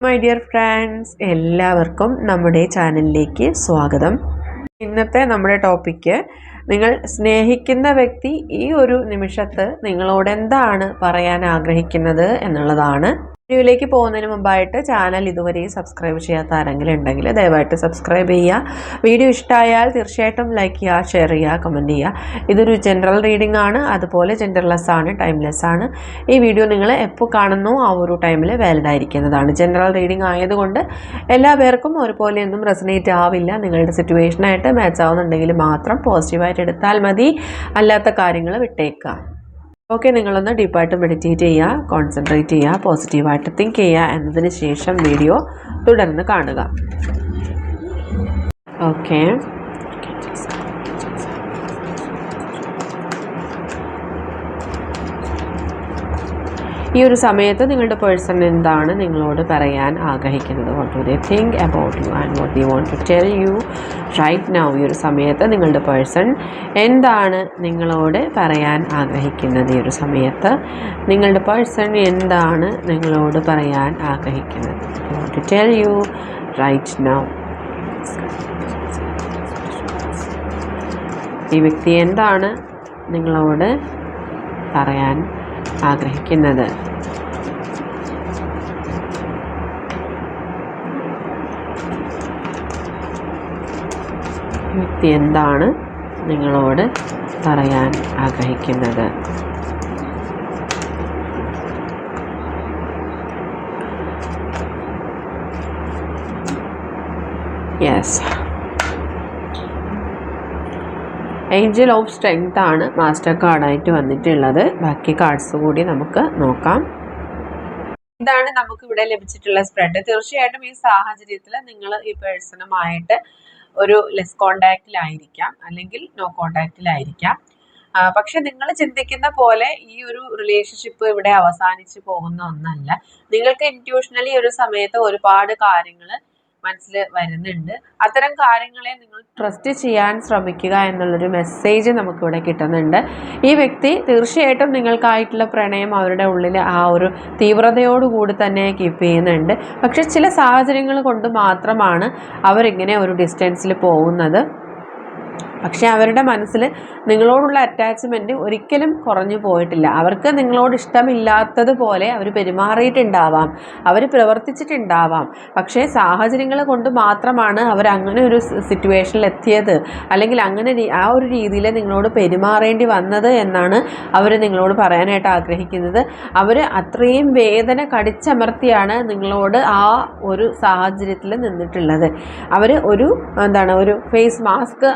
My dear friends എല്ലാവർക്കും നമ്മുടെ ചാനലിലേക്ക് സ്വാഗതം. ഇന്നത്തെ നമ്മുടെ ടോപ്പിക്ക് നിങ്ങൾ സ്നേഹിക്കുന്ന വ്യക്തി ഈ ഒരു നിമിഷത്ത് നിങ്ങളോട് എന്താണ് പറയാൻ ആഗ്രഹിക്കുന്നത് എന്നുള്ളതാണ്. വീഡിയോയിലേക്ക് പോകുന്നതിന് മുമ്പായിട്ട് ചാനൽ ഇതുവരെയും സബ്സ്ക്രൈബ് ചെയ്യാത്ത ആരെങ്കിലും ഉണ്ടെങ്കിൽ ദയവായിട്ട് സബ്സ്ക്രൈബ് ചെയ്യുക. വീഡിയോ ഇഷ്ടമായാൽ തീർച്ചയായിട്ടും ലൈക്ക് ചെയ്യുക ഷെയർ ചെയ്യുക കമന്റ് ചെയ്യുക. ഇതൊരു ജനറൽ റീഡിംഗ് ആണ്. അതുപോലെ ജെൻഡർലെസ് ആണ് ടൈംലെസ് ആണ്. ഈ വീഡിയോ നിങ്ങൾ എപ്പോൾ കാണുന്നു ആ ഒരു ടൈമിൽ വാലിഡ് ആയിരിക്കുന്നതാണ്. ജനറൽ റീഡിംഗ് ആയതുകൊണ്ട് എല്ലാ പേർക്കും ഒരുപോലെയൊന്നും റെസനേറ്റ് ആവില്ല. നിങ്ങളുടെ സിറ്റുവേഷനായിട്ട് മാച്ച് ആവുന്നുണ്ടെങ്കിൽ മാത്രം പോസിറ്റീവായിട്ട് എടുത്താൽ മതി. അല്ലാത്ത കാര്യങ്ങൾ വിട്ടേക്കുക. ഓക്കെ നിങ്ങളൊന്ന് ഡീപ്പായിട്ട് മെഡിറ്റേറ്റ് ചെയ്യുക കോൺസെൻട്രേറ്റ് ചെയ്യുക പോസിറ്റീവായിട്ട് തിങ്ക് ചെയ്യുക എന്നതിന് ശേഷം വീഡിയോ തുടർന്ന് കാണുക. ഓക്കെ. ഈ ഒരു സമയത്ത് നിങ്ങളുടെ പേഴ്സൺ എന്താണ് നിങ്ങളോട് പറയാൻ ആഗ്രഹിക്കുന്നത്? What do they think about you and what you want to tell you right now ഈ ഒരു സമയത്ത് നിങ്ങളുടെ പേഴ്സൺ എന്താണ് നിങ്ങളോട് പറയാൻ ആഗ്രഹിക്കുന്നത് ഈ ഒരു സമയത്ത്? നിങ്ങളുടെ പേഴ്സൺ എന്താണ് നിങ്ങളോട് പറയാൻ ആഗ്രഹിക്കുന്നത്? To tell you right now ഈ വ്യക്തി എന്താണ് നിങ്ങളോട് പറയാൻ ആഗ്രഹിക്കുന്നത്? വ്യക്തി എന്താണ് നിങ്ങളോട് പറയാൻ ആഗ്രഹിക്കുന്നത്? യെസ് ഏഞ്ചൽ ഓഫ് സ്ട്രെങ്ത് ആണ് മാസ്റ്റർ കാർഡായിട്ട് വന്നിട്ടുള്ളത്. ബാക്കി കാർഡ്സ് കൂടി നമുക്ക് നോക്കാം. എന്താണ് നമുക്ക് ഇവിടെ ലഭിച്ചിട്ടുള്ള സ്പ്രെഡ് തീർച്ചയായിട്ടും ഈ സാഹചര്യത്തിൽ നിങ്ങൾ ഈ പേഴ്സണുമായിട്ട് ഒരു ലെസ് കോണ്ടാക്റ്റിലായിരിക്കാം അല്ലെങ്കിൽ നോ കോണ്ടാക്റ്റിലായിരിക്കാം പക്ഷെ നിങ്ങൾ ചിന്തിക്കുന്ന പോലെ ഈ ഒരു റിലേഷൻഷിപ്പ് ഇവിടെ അവസാനിച്ച് പോകുന്ന ഒന്നല്ല. നിങ്ങൾക്ക് ഇന്റ്യൂഷണലി ഒരു സമയത്ത് ഒരുപാട് കാര്യങ്ങൾ മനസ്സിൽ വരുന്നുണ്ട്. അത്തരം കാര്യങ്ങളെ നിങ്ങൾ ട്രസ്റ്റ് ചെയ്യാൻ ശ്രമിക്കുക എന്നുള്ളൊരു മെസ്സേജ് നമുക്കിവിടെ കിട്ടുന്നുണ്ട്. ഈ വ്യക്തി തീർച്ചയായിട്ടും നിങ്ങൾക്കായിട്ടുള്ള പ്രണയം അവരുടെ ഉള്ളിൽ ആ ഒരു തീവ്രതയോടുകൂടി തന്നെ കീപ്പ് ചെയ്യുന്നുണ്ട്. പക്ഷെ ചില സാഹചര്യങ്ങൾ കൊണ്ട് മാത്രമാണ് അവരിങ്ങനെ ഒരു ഡിസ്റ്റൻസിൽ പോകുന്നത്. പക്ഷേ അവരുടെ മനസ്സിൽ നിങ്ങളോടുള്ള അറ്റാച്ച്മെന്റ് ഒരിക്കലും കുറഞ്ഞു പോയിട്ടില്ല. അവർക്ക് നിങ്ങളോട് ഇഷ്ടമില്ലാത്തതുപോലെ അവർ പെരുമാറിയിട്ടുണ്ടാവാം. അവർ പ്രവർത്തിച്ചിട്ടുണ്ടാവാം. പക്ഷേ സാഹചര്യങ്ങൾ കൊണ്ട് മാത്രമാണ് അവർ അങ്ങനെ ഒരു സിറ്റുവേഷനിൽ എത്തിയത്. അല്ലെങ്കിൽ അങ്ങനെ ആ ഒരു രീതിയിൽ നിങ്ങളോട് പെരുമാറേണ്ടി വന്നത് എന്നാണ് അവർ നിങ്ങളോട് പറയാനായിട്ട് ആഗ്രഹിക്കുന്നത്. അവർ അത്രയും വേദന കടിച്ചമർത്തിയാണ് നിങ്ങളോട് ആ ഒരു സാഹചര്യത്തിൽ നിന്നിട്ടുള്ളത്. അവർ ഒരു എന്താണ് ഒരു ഫേസ് മാസ്ക്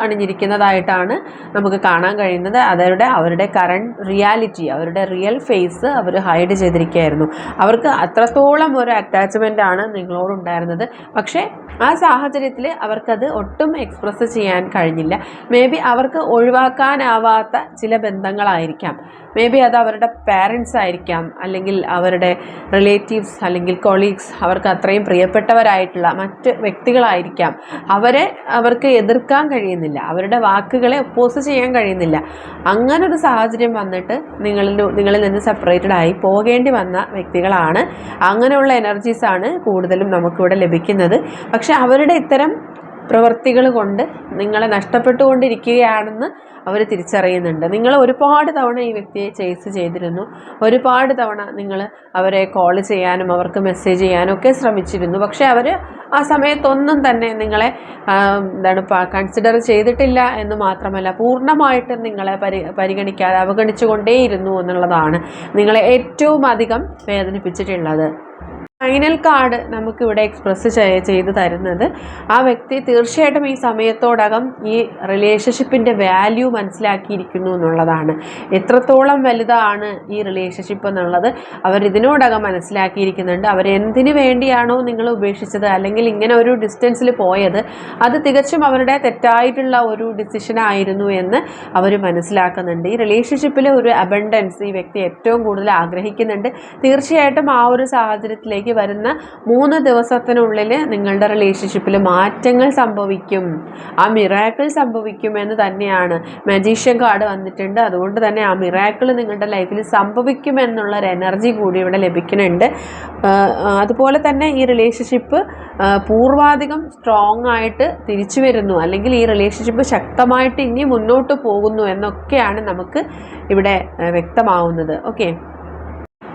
അണിഞ്ഞിരിക്കുന്നതായിട്ടാണ് നമുക്ക് കാണാൻ കഴിയുന്നത്. അവരുടെ അവരുടെ കറണ്ട് റിയാലിറ്റി അവരുടെ റിയൽ ഫേസ് അവർ ഹൈഡ് ചെയ്തിരിക്കുകയായിരുന്നു. അവർക്ക് അത്രത്തോളം ഒരു അറ്റാച്ച്മെന്റ് ആണ് നിങ്ങളോടുണ്ടായിരുന്നത് പക്ഷേ ആ സാഹചര്യത്തിൽ അവർക്കത് ഒട്ടും എക്സ്പ്രസ് ചെയ്യാൻ കഴിഞ്ഞില്ല. മേ ബി അവർക്ക് ഒഴിവാക്കാനാവാത്ത ചില ബന്ധങ്ങളായിരിക്കാം. മേ ബി അത് അവരുടെ പാരൻസ് ആയിരിക്കാം. അല്ലെങ്കിൽ അവരുടെ റിലേറ്റീവ്സ് അല്ലെങ്കിൽ കൊളീഗ്സ് അവർക്ക് അത്രയും പ്രിയപ്പെട്ടവരായിട്ടുള്ള മറ്റ് വ്യക്തികളായിരിക്കാം. അവരെ അവർക്ക് എതിർക്കാൻ കഴിയുന്നില്ല. അവരുടെ വാക്കുകളെ ഒപ്പോസ് ചെയ്യാൻ കഴിയുന്നില്ല. അങ്ങനെ ഒരു സാഹചര്യം വന്നിട്ട് നിങ്ങളിൽ നിങ്ങളിൽ നിന്ന് സെപ്പറേറ്റഡ് ആയി പോകേണ്ടി വന്ന വ്യക്തികളാണ്. അങ്ങനെയുള്ള എനർജീസാണ് കൂടുതലും നമുക്കിവിടെ ലഭിക്കുന്നത്. പക്ഷേ അവരുടെ ഇത്തരം പ്രവൃത്തികൾ കൊണ്ട് നിങ്ങളെ നഷ്ടപ്പെട്ടുകൊണ്ടിരിക്കുകയാണെന്ന് അവർ തിരിച്ചറിയുന്നുണ്ട്. നിങ്ങൾ ഒരുപാട് തവണ ഈ വ്യക്തിയെ ചേസ് ചെയ്തിരുന്നു. ഒരുപാട് തവണ നിങ്ങൾ അവരെ കോൾ ചെയ്യാനും അവർക്ക് മെസ്സേജ് ചെയ്യാനും ഒക്കെ ശ്രമിച്ചിരുന്നു. പക്ഷേ അവർ ആ സമയത്തൊന്നും തന്നെ നിങ്ങളെ എന്താണ് കൺസിഡർ ചെയ്തിട്ടില്ല എന്ന് മാത്രമല്ല പൂർണമായിട്ടും നിങ്ങളെ പരി പരിഗണിക്കാതെ അവഗണിച്ചുകൊണ്ടേയിരുന്നു എന്നുള്ളതാണ് നിങ്ങളെ ഏറ്റവും അധികം വേദനിപ്പിച്ചിട്ടുള്ളത്. ഫൈനൽ കാർഡ് നമുക്കിവിടെ എക്സ്പ്രസ് ചെയ്ത് തരുന്നത്. ആ വ്യക്തി തീർച്ചയായിട്ടും ഈ സമയത്തോടകം ഈ റിലേഷൻഷിപ്പിന്റെ വാല്യൂ മനസ്സിലാക്കിയിരിക്കുന്നു എന്നുള്ളതാണ്. എത്രത്തോളം വലുതാണ് ഈ റിലേഷൻഷിപ്പ് എന്നുള്ളത് അവർ ഇതിനോടകം മനസ്സിലാക്കിയിരിക്കുന്നുണ്ട്. അവരെന്തിനു വേണ്ടിയാണോ നിങ്ങൾ ഉപേക്ഷിച്ചത് അല്ലെങ്കിൽ ഇങ്ങനെ ഒരു ഡിസ്റ്റൻസിൽ പോയത് അത് തികച്ചും അവരുടെ തെറ്റായിട്ടുള്ള ഒരു ഡിസിഷൻ ആയിരുന്നു എന്ന് അവർ മനസ്സിലാക്കുന്നുണ്ട്. ഈ റിലേഷൻഷിപ്പിലെ ഒരു അബണ്ടൻസ് ഈ വ്യക്തി ഏറ്റവും കൂടുതൽ ആഗ്രഹിക്കുന്നുണ്ട്. തീർച്ചയായിട്ടും ആ ഒരു സാഹചര്യത്തിലേക്ക് ബാക്കി വരുന്ന മൂന്ന് ദിവസത്തിനുള്ളിൽ നിങ്ങളുടെ റിലേഷൻഷിപ്പിൽ മാറ്റങ്ങൾ സംഭവിക്കും. ആ മിറാക്കിൾ സംഭവിക്കും എന്ന് തന്നെയാണ് മജീഷ്യൻ കാർഡ് വന്നിട്ടുണ്ട്. അതുകൊണ്ട് തന്നെ ആ മിറാക്കിൾ നിങ്ങളുടെ ലൈഫിൽ സംഭവിക്കുമെന്നുള്ള ഒരു എനർജി കൂടി ഇവിടെ ലഭിക്കുന്നുണ്ട്. അതുപോലെ തന്നെ ഈ റിലേഷൻഷിപ്പ് പൂർവാധികം സ്ട്രോങ് ആയിട്ട് തിരിച്ചു വരുന്നു. അല്ലെങ്കിൽ ഈ റിലേഷൻഷിപ്പ് ശക്തമായിട്ട് ഇനി മുന്നോട്ട് പോകുന്നു എന്നൊക്കെയാണ് നമുക്ക് ഇവിടെ വ്യക്തമാവുന്നത്. ഓക്കെ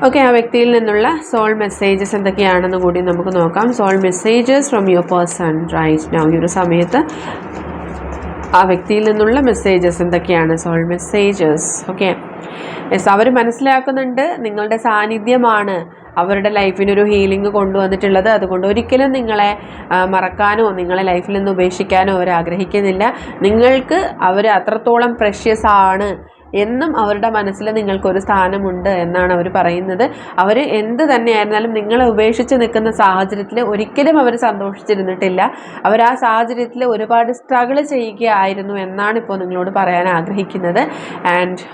ഓക്കെ ആ വ്യക്തിയിൽ നിന്നുള്ള സോൾ മെസ്സേജസ് എന്തൊക്കെയാണെന്ന് കൂടി നമുക്ക് നോക്കാം. Soul messages from your person right now ഈ ഒരു സമയത്ത് ആ വ്യക്തിയിൽ നിന്നുള്ള മെസ്സേജസ് എന്തൊക്കെയാണ്? സോൾ മെസ്സേജസ് ഓക്കെ യെസ് അവർ മനസ്സിലാക്കുന്നുണ്ട് നിങ്ങളുടെ സാന്നിധ്യമാണ് അവരുടെ ലൈഫിനൊരു ഹീലിംഗ് കൊണ്ടുവന്നിട്ടുള്ളത്. അതുകൊണ്ട് ഒരിക്കലും നിങ്ങളെ മറക്കാനോ നിങ്ങളെ ലൈഫിൽ നിന്ന് ഉപേക്ഷിക്കാനോ അവർ ആഗ്രഹിക്കുന്നില്ല. നിങ്ങൾക്ക് അവർ അത്രത്തോളം പ്രഷ്യസ് ആണ്. എന്നും അവരുടെ മനസ്സിൽ നിങ്ങൾക്കൊരു സ്ഥാനമുണ്ട് എന്നാണ് അവർ പറയുന്നത്. അവർ എന്ത് തന്നെയായിരുന്നാലും നിങ്ങളെ ഉപേക്ഷിച്ച് നിൽക്കുന്ന സാഹചര്യത്തിൽ ഒരിക്കലും അവർ സന്തോഷിച്ചിരുന്നിട്ടില്ല. അവർ ആ സാഹചര്യത്തിൽ ഒരുപാട് സ്ട്രഗിൾ ചെയ്യുകയായിരുന്നു എന്നാണ് ഇപ്പോൾ നിങ്ങളോട് പറയാൻ ആഗ്രഹിക്കുന്നത്. ആൻഡ്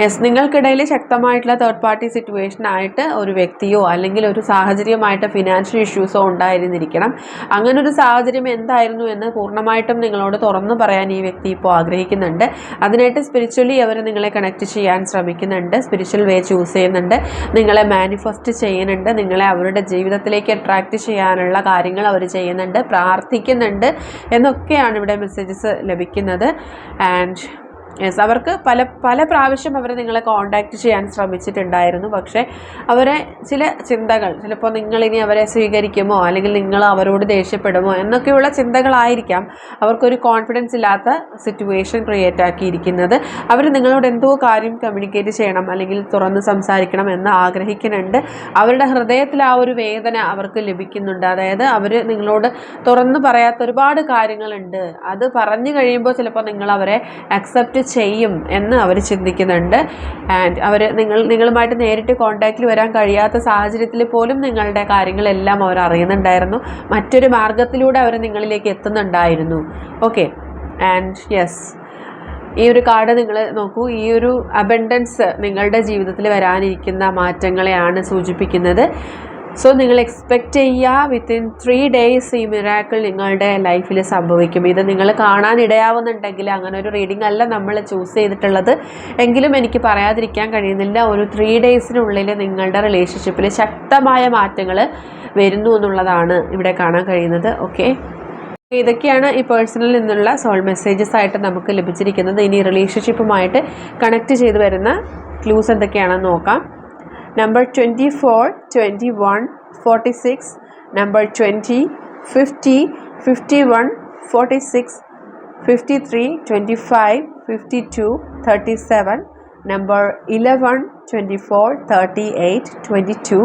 യെസ് നിങ്ങൾക്കിടയിൽ ശക്തമായിട്ടുള്ള തേർഡ് പാർട്ടി സിറ്റുവേഷൻ ആയിട്ട് ഒരു വ്യക്തിയോ അല്ലെങ്കിൽ ഒരു സാഹചര്യമായിട്ട് ഫിനാൻഷ്യൽ ഇഷ്യൂസോ ഉണ്ടായിരുന്നിരിക്കണം. അങ്ങനെ ഒരു സാഹചര്യം എന്തായിരുന്നു എന്ന് പൂർണമായിട്ടും നിങ്ങളോട് തുറന്നു പറയാൻ ഈ വ്യക്തി ഇപ്പോൾ ആഗ്രഹിക്കുന്നുണ്ട്. അതിനായിട്ട് സ്പിരിച്വലി അവർ നിങ്ങളെ കണക്ട് ചെയ്യാൻ ശ്രമിക്കുന്നുണ്ട്. സ്പിരിച്വൽ വേ ചൂസ് ചെയ്യുന്നുണ്ട്. നിങ്ങളെ മാനിഫെസ്റ്റ് ചെയ്യുന്നുണ്ട്. നിങ്ങളെ അവരുടെ ജീവിതത്തിലേക്ക് അട്രാക്റ്റ് ചെയ്യാനുള്ള കാര്യങ്ങൾ അവർ ചെയ്യുന്നുണ്ട്. പ്രാർത്ഥിക്കുന്നുണ്ട് എന്നൊക്കെയാണ് ഇവിടെ മെസ്സേജസ് ലഭിക്കുന്നത്. ആൻഡ് യെസ് അവർക്ക് പല പല പ്രാവശ്യം അവർ നിങ്ങളെ കോണ്ടാക്ട് ചെയ്യാൻ ശ്രമിച്ചിട്ടുണ്ടായിരുന്നു. പക്ഷേ അവരെ ചില ചിന്തകൾ ചിലപ്പോൾ നിങ്ങളിനി അവരെ സ്വീകരിക്കുമോ അല്ലെങ്കിൽ നിങ്ങൾ അവരോട് ദേഷ്യപ്പെടുമോ എന്നൊക്കെയുള്ള ചിന്തകളായിരിക്കാം അവർക്കൊരു കോൺഫിഡൻസ് ഇല്ലാത്ത സിറ്റുവേഷൻ ക്രിയേറ്റ് ആക്കിയിരിക്കുന്നത്. അവർ നിങ്ങളോട് എന്തോ കാര്യം കമ്മ്യൂണിക്കേറ്റ് ചെയ്യണം അല്ലെങ്കിൽ തുറന്ന് സംസാരിക്കണം എന്ന് ആഗ്രഹിക്കുന്നുണ്ട്. അവരുടെ ഹൃദയത്തിൽ ആ ഒരു വേദന അവർക്ക് ലഭിക്കുന്നുണ്ട്. അതായത് അവർ നിങ്ങളോട് തുറന്ന് പറയാത്ത ഒരുപാട് കാര്യങ്ങളുണ്ട്. അത് പറഞ്ഞു കഴിയുമ്പോൾ ചിലപ്പോൾ നിങ്ങൾ അവരെ അക്സെപ്റ്റ് ചെയ്യും എന്ന് അവർ ചിന്തിക്കുന്നുണ്ട്. ആൻഡ് അവർ നിങ്ങൾ നിങ്ങളുമായിട്ട് നേരിട്ട് കോണ്ടാക്റ്റിൽ വരാൻ കഴിയാത്ത സാഹചര്യത്തിൽ പോലും നിങ്ങളുടെ കാര്യങ്ങളെല്ലാം അവർ അറിയുന്നുണ്ടായിരുന്നു. മറ്റൊരു മാർഗത്തിലൂടെ അവർ നിങ്ങളിലേക്ക് എത്തുന്നുണ്ടായിരുന്നു. ഓക്കെ ആൻഡ് യെസ് ഈ ഒരു കാർഡ് നിങ്ങൾ നോക്കൂ. ഈ ഒരു അബൻഡൻസ് നിങ്ങളുടെ ജീവിതത്തിൽ വരാനിരിക്കുന്ന മാറ്റങ്ങളെയാണ് സൂചിപ്പിക്കുന്നത്. സോ നിങ്ങൾ എക്സ്പെക്റ്റ് ചെയ്യുക വിത്തിൻ ത്രീ ഡേയ്സ് ഈ മിറാക്കിൾ നിങ്ങളുടെ ലൈഫിൽ സംഭവിക്കും. ഇത് നിങ്ങൾ കാണാൻ ഇടയാവുന്നുണ്ടെങ്കിൽ അങ്ങനെ ഒരു റീഡിംഗ് അല്ല നമ്മൾ ചൂസ് ചെയ്തിട്ടുള്ളത്. എങ്കിലും എനിക്ക് പറയാതിരിക്കാൻ കഴിയുന്നില്ല. ഒരു ത്രീ ഡേയ്സിനുള്ളിൽ നിങ്ങളുടെ റിലേഷൻഷിപ്പിൽ ശക്തമായ മാറ്റങ്ങൾ വരുന്നു എന്നുള്ളതാണ് ഇവിടെ കാണാൻ കഴിയുന്നത്. ഓക്കെ ഇതൊക്കെയാണ് ഈ പേഴ്സണിൽ നിന്നുള്ള സോൾ മെസ്സേജസ് ആയിട്ട് നമുക്ക് ലഭിച്ചിരിക്കുന്നത്. ഇനി റിലേഷൻഷിപ്പുമായിട്ട് കണക്ട് ചെയ്ത് വരുന്ന ക്ലൂസ് എന്തൊക്കെയാണെന്ന് നോക്കാം. Number 24 21 46 number 20 50 51 46 53 25 52 37 number 11 24 38 22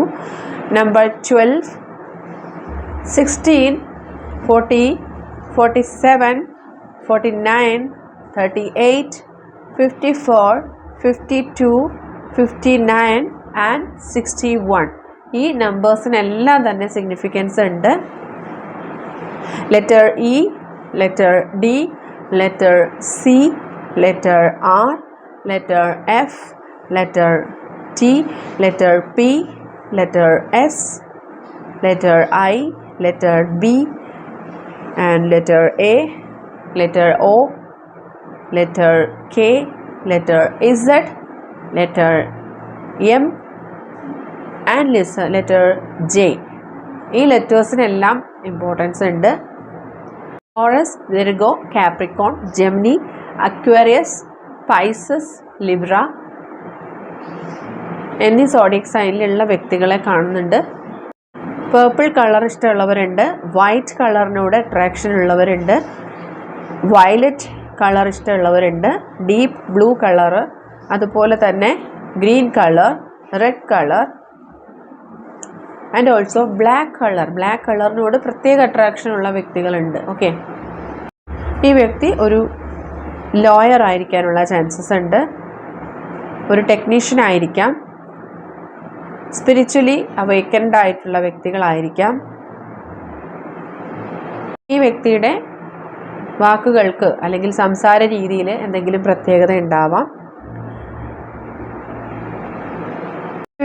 number 12 16 40 47 49 38 54 52 59 and sixty one ഈ നമ്പേഴ്സിനെല്ലാം തന്നെ സിഗ്നിഫിക്കൻസ് ഉണ്ട്. Letter E letter D letter C letter R letter F letter T letter P letter S letter I letter B and letter A letter O letter K letter Z letter M and less letter J ഈ ലെറ്റേഴ്സിനെല്ലാം importance ഉണ്ട്. Taurus Virgo Capricorn Gemini Aquarius Pisces Libra എന്നീ zodiac സൈനിലുള്ള വ്യക്തികളെ കാണുന്നുണ്ട്. Purple colour ഇഷ്ടമുള്ളവരുണ്ട്. White കളറിനോട് attraction ഉള്ളവരുണ്ട്. വയലറ്റ് കളർ ഇഷ്ടമുള്ളവരുണ്ട്. ഡീപ്പ് ബ്ലൂ കളറ് അതുപോലെ തന്നെ green colour red colour and also black colour black കളറിനോട് പ്രത്യേക അട്രാക്ഷൻ ഉള്ള വ്യക്തികളുണ്ട്. ഓക്കെ ഈ വ്യക്തി ഒരു ലോയർ ആയിരിക്കാനുള്ള ചാൻസസ് ഉണ്ട്. ഒരു ടെക്നീഷ്യൻ ആയിരിക്കാം. സ്പിരിച്വലി അവേക്കൻഡ് ആയിട്ടുള്ള വ്യക്തികളായിരിക്കാം. ഈ വ്യക്തിയുടെ വാക്കുകൾക്ക് അല്ലെങ്കിൽ സംസാര രീതിയിൽ എന്തെങ്കിലും പ്രത്യേകത ഉണ്ടാവാം.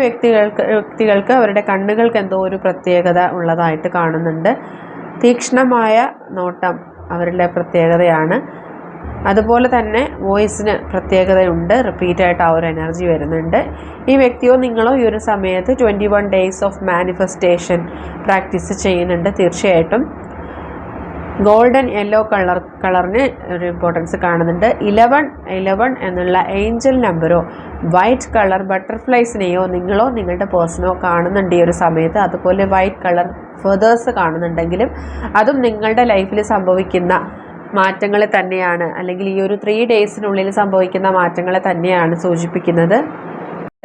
വ്യക്തികൾക്ക് വ്യക്തികൾക്ക് അവരുടെ കണ്ണുകൾക്ക് എന്തോ ഒരു പ്രത്യേകത ഉള്ളതായിട്ട് കാണുന്നുണ്ട്. തീക്ഷ്ണമായ നോട്ടം അവരുടെ പ്രത്യേകതയാണ്. അതുപോലെ തന്നെ വോയിസിന് പ്രത്യേകതയുണ്ട്. റിപ്പീറ്റായിട്ട് ആ ഒരു എനർജി വരുന്നുണ്ട്. ഈ വ്യക്തിയോ നിങ്ങളോ ഈ ഒരു സമയത്ത് twenty one days of manifestation practice ചെയ്യുന്നുണ്ട് തീർച്ചയായിട്ടും. ഗോൾഡൻ യെല്ലോ കളർ കളറിന് ഒരു ഇമ്പോർട്ടൻസ് കാണുന്നുണ്ട്. ഇലവൻ ഇലവൻ എന്നുള്ള ഏഞ്ചൽ നമ്പറോ വൈറ്റ് കളർ ബട്ടർഫ്ലൈസിനെയോ നിങ്ങളോ നിങ്ങളുടെ പേഴ്സണോ കാണുന്നുണ്ട് ഈ ഒരു സമയത്ത്. അതുപോലെ വൈറ്റ് കളർ ഫെതേഴ്സ് കാണുന്നുണ്ടെങ്കിലും അതും നിങ്ങളുടെ ലൈഫിൽ സംഭവിക്കുന്ന മാറ്റങ്ങളെ തന്നെയാണ്. അല്ലെങ്കിൽ ഈ ഒരു ത്രീ ഡേയ്സിനുള്ളിൽ സംഭവിക്കുന്ന മാറ്റങ്ങളെ തന്നെയാണ് സൂചിപ്പിക്കുന്നത്.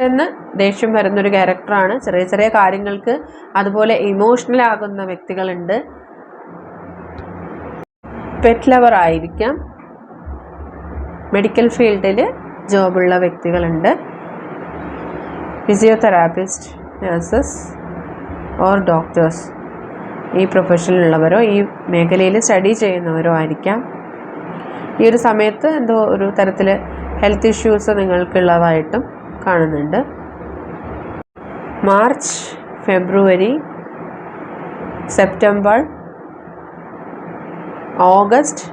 എന്ന് ദേഷ്യം വരുന്നൊരു ക്യാരക്ടറാണ് ചെറിയ ചെറിയ കാര്യങ്ങൾക്ക് അതുപോലെ ഇമോഷണൽ ആകുന്ന വ്യക്തികളുണ്ട്. പെറ്റ് ലവർ ആയിരിക്കാം. മെഡിക്കൽ ഫീൽഡിൽ ജോബുള്ള വ്യക്തികളുണ്ട്. ഫിസിയോതെറാപ്പിസ്റ്റ് നഴ്സസ് ഓർ ഡോക്ടേഴ്സ് ഈ പ്രൊഫഷനിലുള്ളവരോ ഈ മേഖലയിൽ സ്റ്റഡി ചെയ്യുന്നവരോ ആയിരിക്കാം. ഈ ഒരു സമയത്ത് എന്തോ ഒരു തരത്തിൽ ഹെൽത്ത് ഇഷ്യൂസ് നിങ്ങൾക്കുള്ളതായിട്ടും കാണുന്നുണ്ട്. March February September August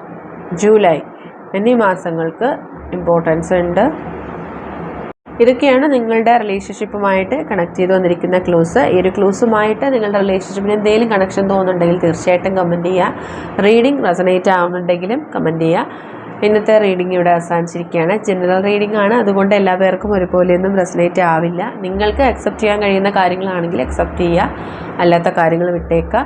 July എന്നീ മാസങ്ങൾക്ക് ഇമ്പോർട്ടൻസ് ഉണ്ട്. ഇതൊക്കെയാണ് നിങ്ങളുടെ റിലേഷൻഷിപ്പുമായിട്ട് കണക്ട് ചെയ്ത് വന്നിരിക്കുന്ന ക്ലൂസ് ഈ ഒരു ക്ലൂസുമായിട്ട് നിങ്ങളുടെ റിലേഷൻഷിപ്പിന് എന്തെങ്കിലും കണക്ഷൻ തോന്നുന്നുണ്ടെങ്കിൽ തീർച്ചയായിട്ടും കമന്റ് ചെയ്യുക റീഡിംഗ് റെസനേറ്റ് ആവുന്നുണ്ടെങ്കിലും കമന്റ് ചെയ്യുക ഇന്നത്തെ റീഡിംഗ് ഇവിടെ അവസാനിച്ചിരിക്കുകയാണ്. ജനറൽ റീഡിംഗ് ആണ്. അതുകൊണ്ട് എല്ലാ പേർക്കും ഒരുപോലെയൊന്നും റെസനേറ്റ് ആവില്ല. നിങ്ങൾക്ക് അക്സെപ്റ്റ് ചെയ്യാൻ കഴിയുന്ന കാര്യങ്ങളാണെങ്കിൽ അക്സെപ്റ്റ് ചെയ്യുക അല്ലാത്ത കാര്യങ്ങൾ വിട്ടേക്കുക.